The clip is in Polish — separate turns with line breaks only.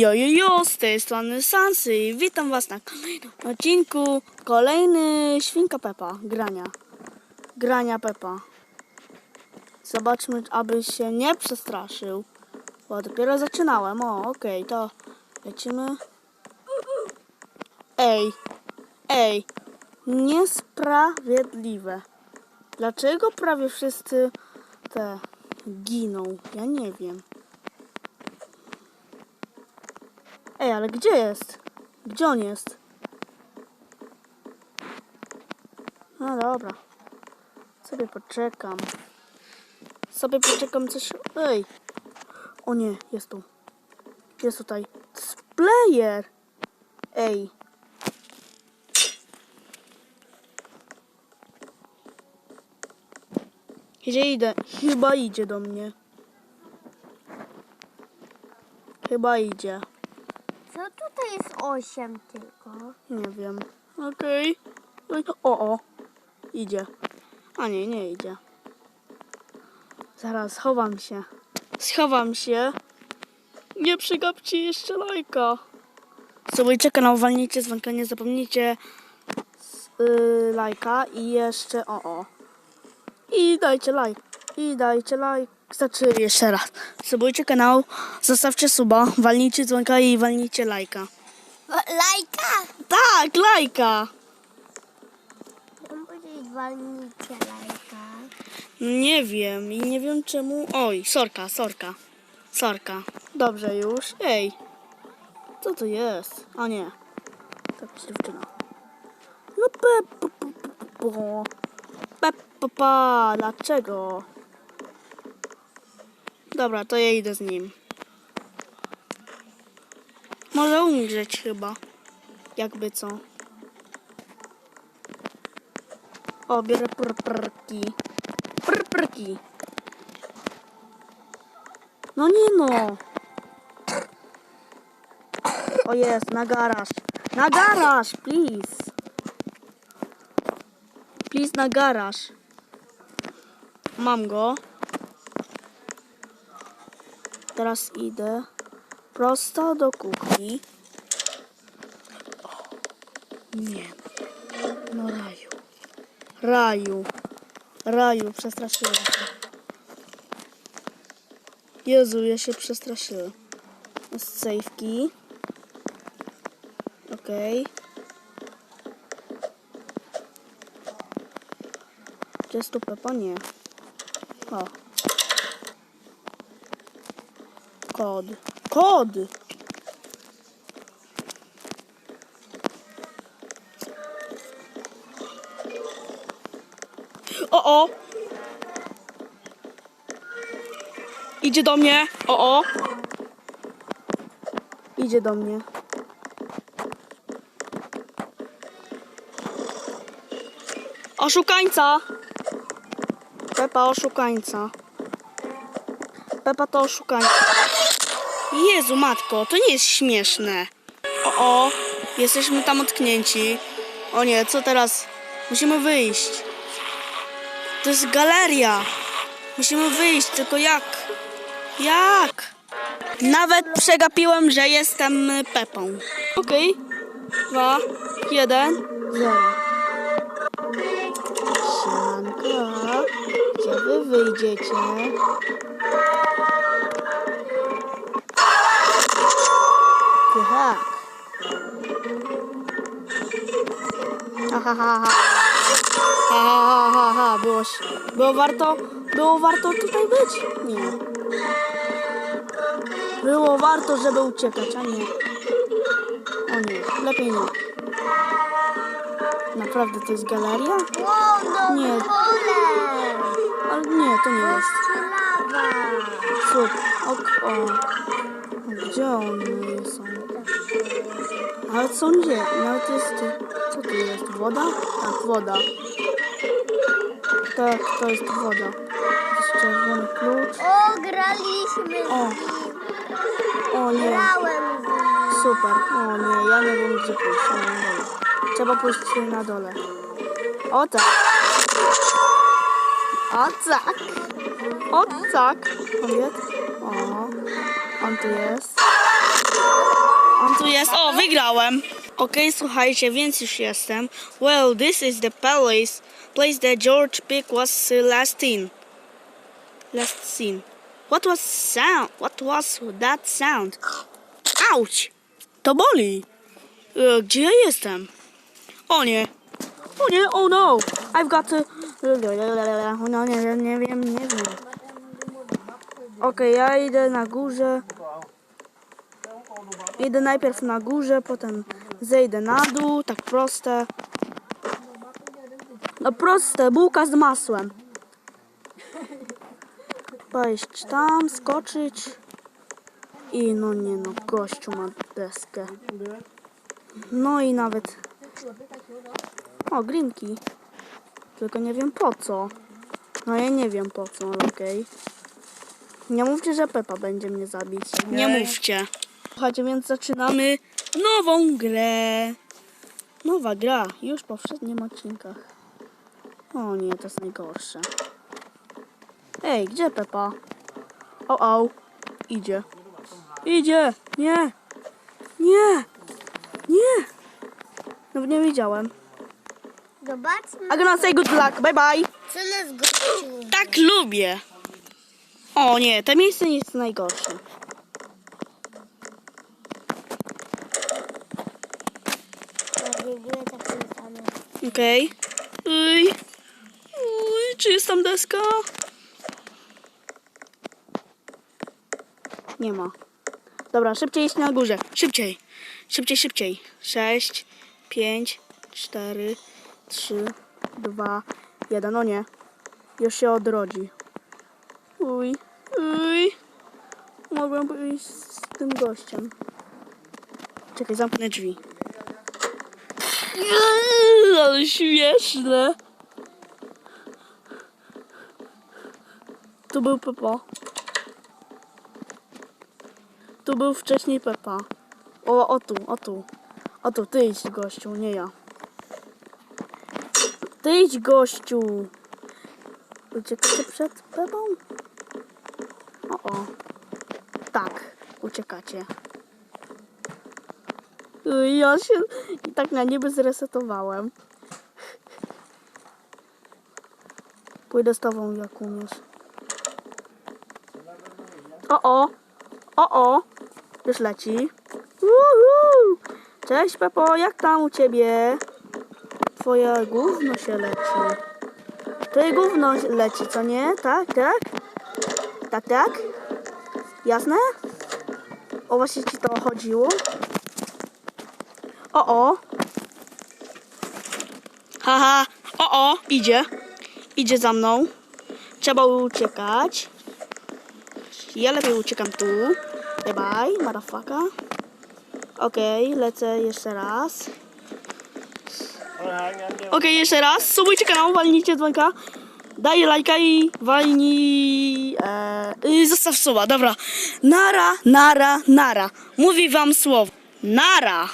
Jojojo, z tej strony Sansy i witam was na kolejnym odcinku. Kolejny Świnka Pepa, grania. Grania Pepa. Zobaczmy, aby się nie przestraszył. Bo dopiero zaczynałem. O, okej, to lecimy. Ej, ej, niesprawiedliwe. Dlaczego prawie wszyscy te giną? Ja nie wiem. Ej, ale gdzie jest? Gdzie on jest? No dobra. Sobie poczekam. Sobie poczekam coś. Ej! O nie, jest tu. Jest tutaj. Player! Ej. Gdzie idę? Chyba idzie do mnie. Chyba idzie.
Co tutaj jest 8 tylko?
Nie wiem. Okej. Oj, O, o. Idzie. A nie, nie idzie. Zaraz, schowam się. Schowam się. Nie przegapcie jeszcze lajka. Subujcie kanał, walnijcie dzwonka, nie zapomnijcie s- y, lajka i jeszcze o, o. I dajcie lajk. I dajcie lajk. Znaczy jeszcze raz. Subujcie kanał, zostawcie suba, walnijcie dzwonka i walnijcie lajka.
Lajka!
Tak, lajka.
Mam powiedzieć walnijcie lajka.
Nie wiem i nie wiem czemu. Oj, sorka, sorka. Sorka. Dobrze już. Ej. Co to jest? A nie. To jakaś dziewczyna. No pe, po, po, po, po. Pe, pa, pa. Dlaczego? Dobra, to ja idę z nim. Może umrzeć chyba. Jakby co. O, biorę prprki. Prprki. No nie no. O jest, na garaż. Na garaż, please. Please na garaż. Mam go. Teraz idę prosto do kuchni. Nie. No raju. Raju. Raju, przestraszyłem się. Jezu, ja się przestraszyłem. Jest safety. Okej. Czy jest tu Pepa? Nie. O. Kod. Kod! O, o! Idzie do mnie. O, o! Idzie do mnie. Oszukańca! Pepa oszukańca. Pepa to oszukańca. Jezu, matko, to nie jest śmieszne. O, o, jesteśmy tam utknięci. O nie, co teraz? Musimy wyjść. To jest galeria. Musimy wyjść, tylko jak? Jak? Nawet przegapiłem, że jestem Pepą. Okej. Dwa, jeden, zero. Siemanko. Gdzie wy wyjdziecie? Tak. Ha, ha, ha, ha. Ha, ha, ha, było, było warto, było warto tutaj być? Nie. Było warto, żeby uciekać, a nie. O nie, lepiej nie. Naprawdę to jest galeria? Nie. Ale nie, to nie jest. Super. Ok, o. Gdzie one są? Ale są gdzie? Nawet jest... Co tu jest? Woda? Tak, woda. Tak, to jest woda. Jest czerwony klucz.
O, graliśmy
O. O nie,
Grałem z nim.
super. O nie, ja nie wiem gdzie pójść. Dole. Trzeba pójść na dole. O tak. O tak. O tak. Jest? O. On tu jest. On tu jest. O, wygrałem. Okej, słuchajcie, więc już jestem. Well, this is the palace. Place that George Pick was uh, last in. Last seen. What was sound? What was that sound? Ouch! To boli. E, Gdzie ja jestem? O nie. O nie, oh no. I've got to... No nie nie wiem, nie wiem. Okej, ja idę na górze. Idę najpierw na górze, potem zejdę na dół, tak proste. No proste, bułka z masłem. Wejść tam, skoczyć. I no nie no, gościu ma deskę. No i nawet... O, grinki. Tylko nie wiem po co. No ja nie wiem po co, okej. Nie mówcie, że Pepa będzie mnie zabić. Nie mówcie. Słuchajcie, więc zaczynamy nową grę. Nowa gra, już po poprzednim odcinkach. O nie, to jest najgorsze. Ej, gdzie Pepa? O, o, idzie. Idzie! Nie! Nie! Nie! No nie widziałem.
Zobaczmy,
I'm gonna say good luck, bye bye!
co nas gościu.
Tak lubię! O nie, to miejsce nie jest najgorsze. Okej. Uj. Uj, czy jest tam deska? Nie ma. Dobra, szybciej iść na górze. Szybciej. Szybciej, szybciej. Sześć, pięć, cztery, trzy, dwa, jeden. No nie. Już się odrodzi. Uj. Uj. Mogłem pójść z tym gościem. Czekaj, zamknę drzwi. Ale śmieszne. Tu był Pepa. Tu był wcześniej Pepa. O, o tu, o tu. O tu, ty idź gościu, nie ja. Ty idź gościu. Uciekacie przed Pepą? O, o. Tak, uciekacie. Ja się i tak na niby zresetowałem. Pójdę z tobą, jak umiesz. O, o! O, o! Już leci. Uhu! Cześć, Pepo, jak tam u ciebie? Twoje gówno się leci. Twoje gówno leci, co nie? Tak, tak? Tak, tak? Jasne? O właśnie ci to chodziło? O, o. Haha. O, o. Idzie. Idzie za mną. Trzeba uciekać. Ja lepiej uciekam tu. Bye bye, motherfucker. Okej, lecę jeszcze raz. Okej, jeszcze raz. Subujcie kanał, walnijcie dzwonka. Daj lajka i walnij... E, zostaw suba, dobra. Nara, nara, nara. Mówi wam słowo. Nara.